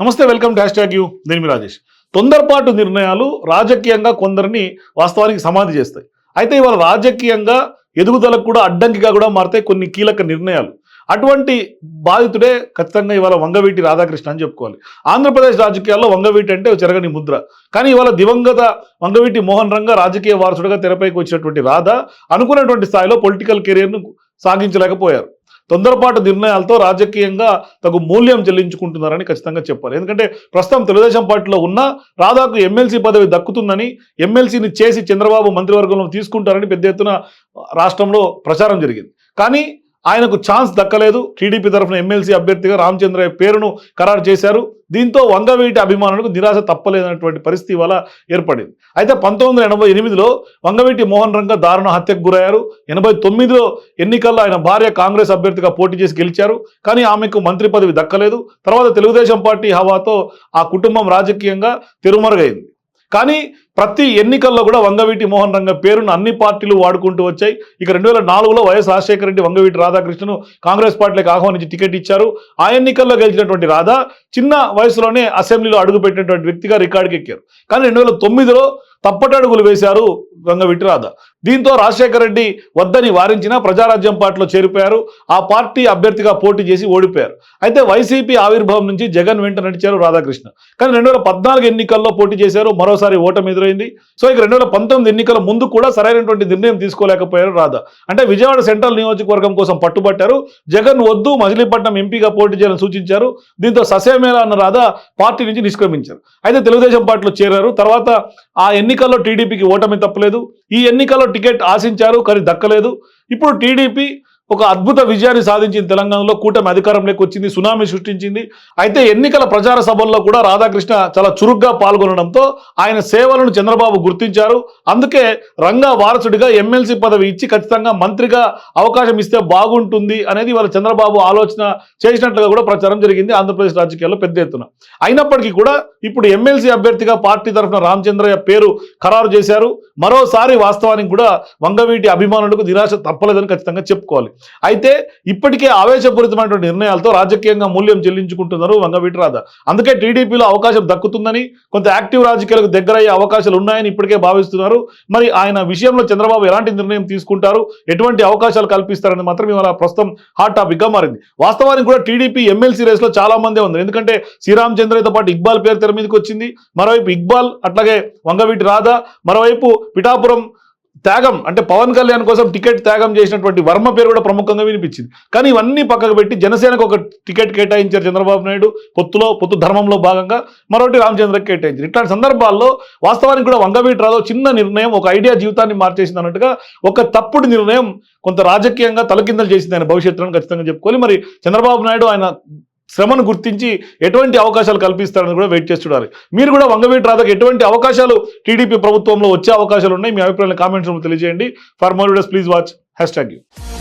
నమస్తే welcome dash tag you. నేను మీ రాజేష్. తొందరపాటు నిర్ణయాలు రాజకీయంగా కొందరిని వాస్తవానికి సమాధి చేస్తాయి. అయితే ఇవాళ రాజకీయంగా ఎదుగుదలకు కూడా అడ్డంకిగా కూడా మారుతాయి కొన్ని కీలక నిర్ణయాలు. అటువంటి బాధితుడే ఖచ్చితంగా ఇవాళ వంగవీటి రాధాకృష్ణ అని చెప్పుకోవాలి. ఆంధ్రప్రదేశ్ రాజకీయాల్లో వంగవీటి అంటే చెరగని ముద్ర. కానీ ఇవాళ దివంగత వంగవీటి మోహన్ రంగ రాజకీయ వారసుడిగా తెరపైకి వచ్చినటువంటి రాధ అనుకున్నటువంటి స్థాయిలో పొలిటికల్ కెరీర్ను సాగించలేకపోయారు. తొందరపాటు నిర్ణయాలతో రాజకీయంగా తగు మూల్యం చెల్లించుకుంటున్నారని ఖచ్చితంగా చెప్పాలి. ఎందుకంటే ప్రస్తుతం తెలుగుదేశం పార్టీలో ఉన్న రాధాకు ఎమ్మెల్సీ పదవి దక్కుతుందని ఎమ్మెల్సీని చేసి చంద్రబాబు మంత్రివర్గంలో తీసుకుంటారని పెద్ద ఎత్తున రాష్ట్రంలో ప్రచారం జరిగింది. కానీ ఆయనకు ఛాన్స్ దక్కలేదు. టీడీపీ తరఫున ఎమ్మెల్సీ అభ్యర్థిగా రామచంద్రయ్య పేరును ఖరారు చేశారు. దీంతో వంగవీటి అభిమానులకు నిరాశ తప్పలేనటువంటి పరిస్థితి వల్ల ఏర్పడింది. అయితే పంతొమ్మిది వందల ఎనభై ఎనిమిదిలో వంగవీటి మోహన్ రంగ దారుణ హత్యకు గురయ్యారు. ఎనభై తొమ్మిదిలో ఎన్నికల్లో ఆయన భార్య కాంగ్రెస్ అభ్యర్థిగా పోటీ చేసి గెలిచారు. కానీ ఆమెకు మంత్రి పదవి దక్కలేదు. తర్వాత తెలుగుదేశం పార్టీ హవాతో ఆ కుటుంబం రాజకీయంగా తిరుమరుగైంది. కానీ ప్రతి ఎన్నికల్లో కూడా వంగవీటి మోహన్ రంగ పేరును అన్ని పార్టీలు వాడుకుంటూ వచ్చాయి. ఇక రెండు వేల నాలుగులో వైఎస్ రాజశేఖర రెడ్డి వంగవీటి రాధాకృష్ణను కాంగ్రెస్ పార్టీలకు ఆహ్వానించి టికెట్ ఇచ్చారు. ఆ ఎన్నికల్లో గెలిచినటువంటి రాధా చిన్న వయసులోనే అసెంబ్లీలో అడుగుపెట్టినటువంటి వ్యక్తిగా రికార్డుకి ఎక్కారు. కానీ రెండు వేల తొమ్మిదిలో తప్పటడుగులు వేశారు గంగ విటిరాధ దీంతో రాజశేఖర రెడ్డి వద్దని వారించిన ప్రజారాజ్యం పార్టీలో చేరిపోయారు. ఆ పార్టీ అభ్యర్థిగా పోటీ చేసి ఓడిపోయారు. అయితే వైసీపీ ఆవిర్భావం నుంచి జగన్ వెంట నడిచారు రాధాకృష్ణ. కానీ రెండు వేల పద్నాలుగు ఎన్నికల్లో పోటీ చేశారు. మరోసారి ఓటమి ఎదురైంది. సో ఇక రెండు వేల పంతొమ్మిది ఎన్నికల ముందు కూడా సరైనటువంటి నిర్ణయం తీసుకోలేకపోయారు రాధా. అంటే విజయవాడ సెంట్రల్ నియోజకవర్గం కోసం పట్టుబట్టారు. జగన్ వద్దు మజిలీపట్నం ఎంపీగా పోటీ చేయాలని సూచించారు. దీంతో ససేమేలా అన్న రాధా పార్టీ నుంచి నిష్క్రమించారు. అయితే తెలుగుదేశం పార్టీలో చేరారు. తర్వాత ఆ ఎన్నికల్లో టీడీపీకి ఓటమి తప్పలేదు. ఈ ఎన్నికల్లో టికెట్ ఆశించారు కానీ దక్కలేదు. ఇప్పుడు టీడీపీ ఒక అద్భుత విజయాన్ని సాధించింది తెలంగాణలో. కూటమి అధికారంలోకి వచ్చింది సునామీ సృష్టించింది. అయితే ఎన్నికల ప్రచార సభల్లో కూడా రాధాకృష్ణ చాలా చురుగ్గా పాల్గొనడంతో ఆయన సేవలను చంద్రబాబు గుర్తించారు. అందుకే రంగా వారసుడిగా ఎమ్మెల్సీ పదవి ఇచ్చి ఖచ్చితంగా మంత్రిగా అవకాశం ఇస్తే బాగుంటుంది అనేది వాళ్ళ చంద్రబాబు ఆలోచన చేసినట్లుగా కూడా ప్రచారం జరిగింది ఆంధ్రప్రదేశ్ రాజకీయాల్లో పెద్ద ఎత్తున. అయినప్పటికీ కూడా ఇప్పుడు ఎమ్మెల్సీ అభ్యర్థిగా పార్టీ తరఫున రామచంద్రయ్య పేరు ఖరారు చేశారు. మరోసారి వాస్తవానికి కూడా వంగవీటి అభిమానులకు నిరాశ తప్పలేదని ఖచ్చితంగా చెప్పుకోవాలి. అయితే ఇప్పటికే ఆవేశపూరితమైనటువంటి నిర్ణయాలతో రాజకీయంగా మూల్యం చెల్లించుకుంటున్నారు వంగవీటిరాధ అందుకే టీడీపీలో అవకాశం దక్కుతుందని కొంత యాక్టివ్ రాజకీయాలకు దగ్గరయ్యే అవకాశాలు ఉన్నాయని ఇప్పటికే భావిస్తున్నారు. మరి ఆయన విషయంలో చంద్రబాబు ఎలాంటి నిర్ణయం తీసుకుంటారు? ఎటువంటి అవకాశాలు కల్పిస్తారని మాత్రం ఇవాళ ప్రస్తుతం హాట్ టాపిక్గా మారింది. వాస్తవానికి కూడా టీడీపీ ఎమ్మెల్సీ రేస్లో చాలా మందే ఉంది. ఎందుకంటే శ్రీరామ్ చంద్రతో పాటు ఇక్బాల్ పేరు తెర మీదకి వచ్చింది. మరోవైపు ఇక్బాల్ అట్లాగే వంగవీటి రాధ మరోవైపు పిఠాపురం త్యాగం అంటే పవన్ కళ్యాణ్ కోసం టికెట్ త్యాగం చేసినటువంటి వర్మ పేరు కూడా ప్రముఖంగా వినిపించింది. కానీ ఇవన్నీ పక్కకు పెట్టి జనసేనకు ఒక టికెట్ కేటాయించారు చంద్రబాబు నాయుడు పొత్తులో పొత్తు ధర్మంలో భాగంగా మరొకటి రామచంద్రకి కేటాయించారు. ఇట్లాంటి సందర్భాల్లో వాస్తవానికి కూడా వంగవీటరాజో చిన్న నిర్ణయం ఒక ఐడియా జీవితాన్ని మార్చేసింది అన్నట్టుగా ఒక తప్పుడు నిర్ణయం కొంత రాజకీయంగా తలకిందలు చేసింది ఆయన భవిష్యత్తును ఖచ్చితంగా చెప్పుకోవాలి. మరి చంద్రబాబు నాయుడు ఆయన శ్రమను గుర్తించి ఎటువంటి అవకాశాలు కల్పిస్తారని కూడా వెయిట్ చేసి చూడాలి. మీరు కూడా వంగవీటి రాధకు ఎటువంటి అవకాశాలు టీడీపీ ప్రభుత్వంలో వచ్చే అవకాశాలు ఉన్నాయి మీ అభిప్రాయాలు కామెంట్స్ తెలియజేయండి. For more videos please watch hashtag you